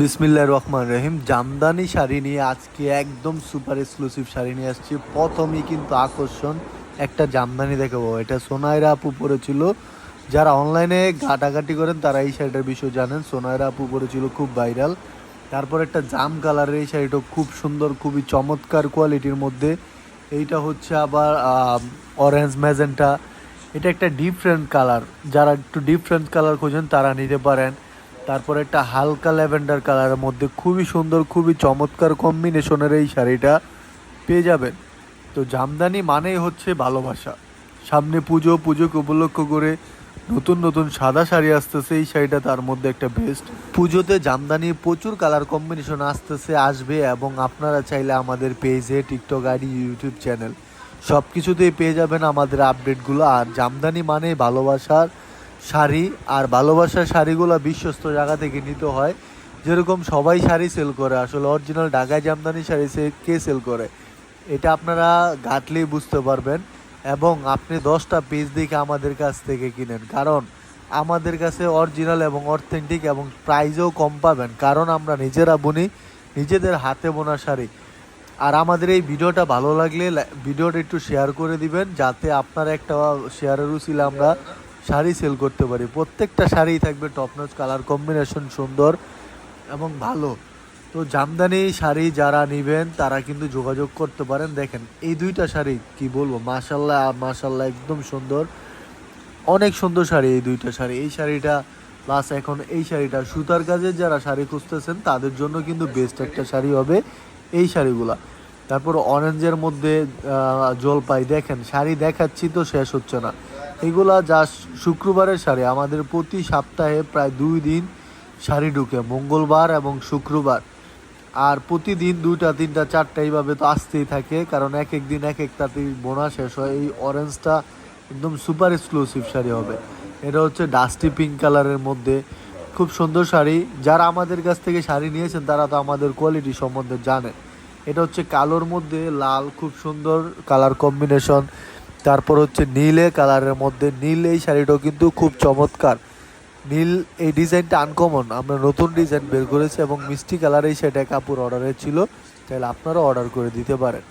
বিসমিল্লাহ রহমান রহিম। জামদানি শাড়ি নিয়ে আজকে একদম সুপার এক্সক্লুসিভ শাড়ি নিয়ে আসছি। প্রথমেই কিন্তু আকর্ষণ, একটা জামদানি দেখাবো এটা সোনাইরা আপু পরেছিল। যারা অনলাইনে ঘাটাঘাটি করেন, তারা এই শাড়িটার বিষয় জানেন। সোনাইরা আপু পরেছিল, খুব ভাইরাল তারপর একটা জাম কালারের এই শাড়িটা খুব সুন্দর, খুবই চমৎকার কোয়ালিটির মধ্যে। এইটা হচ্ছে আবার অরেঞ্জ ম্যাজেন্টা এটা একটা ডিফারেন্ট কালার যারা একটু ডিফারেন্ট কালার খোঁজেন, তারা নিতে পারেন। তারপর একটা হালকা ল্যাভেন্ডার কালারের মধ্যে খুবই সুন্দর, খুবই চমৎকার কম্বিনেশনের এই শাড়িটা পেয়ে যাবেন। তো জামদানি মানেই হচ্ছে ভালোবাসা। সামনে পুজো, পুজোকে উপলক্ষ করে নতুন নতুন সাদা শাড়ি আসতেছে, এই শাড়িটা তার মধ্যে একটা বেস্ট পুজোতে জামদানি প্রচুর কালার কম্বিনেশন আসতেছে, আসবে এবং আপনারা চাইলে আমাদের পেজে টিকটক আইডি ইউটিউব চ্যানেল সব কিছুতেই পেয়ে যাবেন আমাদের আপডেটগুলো আর জামদানি মানে ভালোবাসার শাড়ি আর ভালোবাসার শাড়িগুলো বিশ্বস্ত জায়গা থেকে নিতে হয়। যেরকম সবাই শাড়ি সেল করে, আসলে অরিজিনাল ঢাকায় জামদানি শাড়ি সে কে সেল করে? এটা আপনারা ঘাটলেই বুঝতে পারবেন এবং আপনি দশটা পেজ দেখে আমাদের কাছ থেকে কিনেন। কারণ আমাদের কাছে অরিজিনাল এবং অথেন্টিক এবং প্রাইসও কম পাবেন। কারণ আমরা নিজেরা বুনি, নিজেদের হাতে বোনা শাড়ি। আর আমাদের এই ভিডিওটা ভালো লাগলে ভিডিওটা একটু শেয়ার করে দিবেন, যাতে আপনার একটা শেয়ারের উচিলে আমরা শাড়ি সেল করতে পারি। প্রত্যেকটা শাড়ি থাকবে টপ নচ কালার কম্বিনেশন সুন্দর এবং ভালো। তো জামদানি শাড়ি যারা নেবেন, তারা কিন্তু যোগাযোগ করতে পারেন। দেখেন, এই দুইটা শাড়ি কি বলব? মাশাল্লাহ মাশাল্লাহ একদম সুন্দর। অনেক সুন্দর শাড়ি এই দুইটা শাড়ি। এই শাড়িটা প্লাস এখন এই শাড়িটা, সুতার কাজে যারা শাড়ি খুঁজতেছেন, তাদের জন্য কিন্তু বেস্ট একটা শাড়ি হবে এই শাড়িগুলা। তারপর অরেঞ্জের মধ্যে জলপাই। দেখেন, শাড়ি দেখাচ্ছি তো শেষ হচ্ছে না। এগুলা যা শুক্রবারের শাড়ি আমাদের প্রতি সপ্তাহে প্রায় দুই দিন শাড়ি ঢুকে, মঙ্গলবার এবং শুক্রবার। আর প্রতিদিন দুইটা, তিনটা, চারটা এইভাবে তো আসতেই থাকে, কারণ এক এক দিন এক একটাতে বোনা শেষ হয়। এই অরেঞ্জটা একদম সুপার এক্সক্লুসিভ শাড়ি হবে। এটা হচ্ছে ডাস্টি পিঙ্ক কালারের মধ্যে। খুব সুন্দর শাড়ি যারা আমাদের কাছ থেকে শাড়ি নিয়েছেন, তারা তো আমাদের কোয়ালিটি সম্বন্ধে জানে এটা হচ্ছে কালোর মধ্যে লাল, খুব সুন্দর কালার কম্বিনেশন তারপর হচ্ছে নীলে কালারের মধ্যে, নীল এই শাড়িটাও কিন্তু খুব চমৎকার। নীল এই ডিজাইনটা আনকমন আমরা নতুন ডিজাইন বের করেছি এবং মিষ্টি কালারেই সেটা কাপড় অর্ডারের ছিল, তাহলে আপনারাও অর্ডার করে দিতে পারেন।